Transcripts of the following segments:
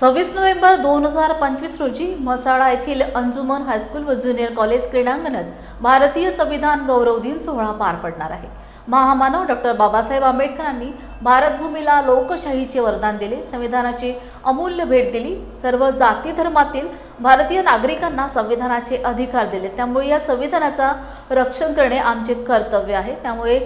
सव्वीस नोव्हेंबर दोन हजार पंचवीस रोजी म्हसाळा येथील अंजुमन हायस्कूल व ज्युनियर कॉलेज क्रीडांगणात भारतीय संविधान गौरव दिन सोहळा पार पडणार आहे. महामानव डॉक्टर बाबासाहेब आंबेडकरांनी भारतभूमीला लोकशाहीचे वरदान दिले. संविधानाची अमूल्य भेट दिली. सर्व जाती धर्मातील भारतीय नागरिकांना संविधानाचे अधिकार दिले. त्यामुळे या संविधानाचा रक्षण करणे आमचे कर्तव्य आहे. त्यामुळे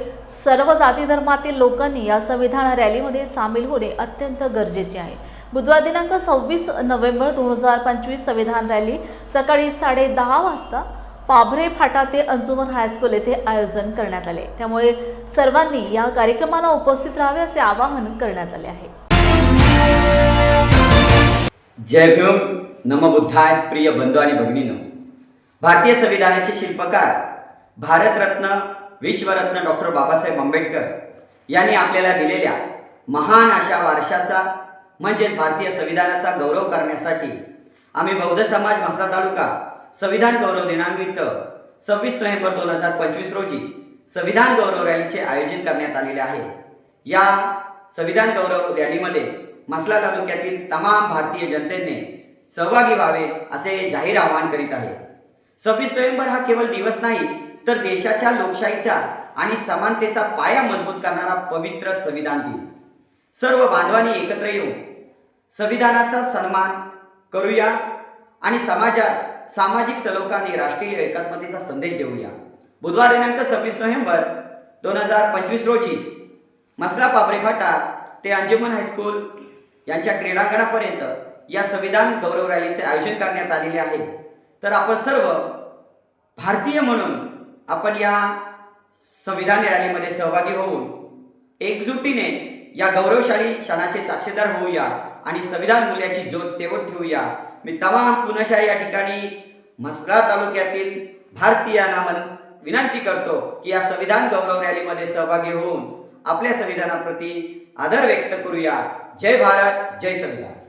सर्व जाती धर्मातील लोकांनी या संविधान रॅलीमध्ये सामील होणे अत्यंत गरजेचे आहे. बुधवार दिनांक सव्वीस नोव्हेंबर दोन हजार पंचवीस संविधान रॅली सकाळी साडे दहा वाजता पाभरे फाटा ते अंजुमन हायस्कूल येथे आयोजन करण्यात आले. त्यामुळे सर्वांनी या कार्यक्रमाला उपस्थित राहावे असे आवाहन करण्यात आले आहे. जय भीम. नमबुद्धाय प्रिय बंधू आणि भगिनीनो. भारतीय संविधानाचे शिल्पकार भारतरत्न विश्वरत्न डॉक्टर बाबासाहेब आंबेडकर यांनी आपल्याला दिलेल्या महान अशा वारशाचा म्हणजेच भारतीय संविधानाचा गौरव करण्यासाठी आम्ही बौद्ध समाज म्हसा तालुका संविधान गौरव दिनानिमित्त सव्वीस नोव्हेंबर दोन हजार पंचवीस रोजी संविधान गौरव रॅलीचे आयोजन करण्यात आलेले आहे. या संविधान गौरव रॅलीमध्ये मसला तालुक्यातील तमाम भारतीय जनतेने सहभागी व्हावे असे जाहीर आवाहन करीत आहे. सव्वीस नोव्हेंबर हा केवळ दिवस नाही तर देशाच्या लोकशाहीचा आणि समानतेचा पाया मजबूत करणारा पवित्र संविधान दिन. सर्व बांधवांनी एकत्र येऊन संविधानाचा सन्मान करूया आणि समाजात सामाजिक सलोखा आणि राष्ट्रीय एकात्मतेचा संदेश देऊया. बुधवार दिनांक सव्वीस नोव्हेंबर दोन हजार पंचवीस रोजी मसला पापरे फाटा ते अंजुमन हायस्कूल यांच्या क्रीडांगणापर्यंत या संविधान गौरव रॅलीचे आयोजन करण्यात आलेले आहे. तर आपण सर्व भारतीय म्हणून आपण या संविधान रॅलीमध्ये सहभागी होऊन एकजुटीने या गौरवशाली क्षणाचे साक्षीदार होऊया आणि संविधान मूल्याची ज्योत तेवत ठेवूया. मी तमाम पुनशा या ठिकाणी म्हसळा तालुक्यातील भारतीयांना मन विनंती करतो की या संविधान गौरव रॅलीमध्ये सहभागी होऊन आपल्या संविधानाप्रती आदर व्यक्त करूया. जय भारत जय संविधान.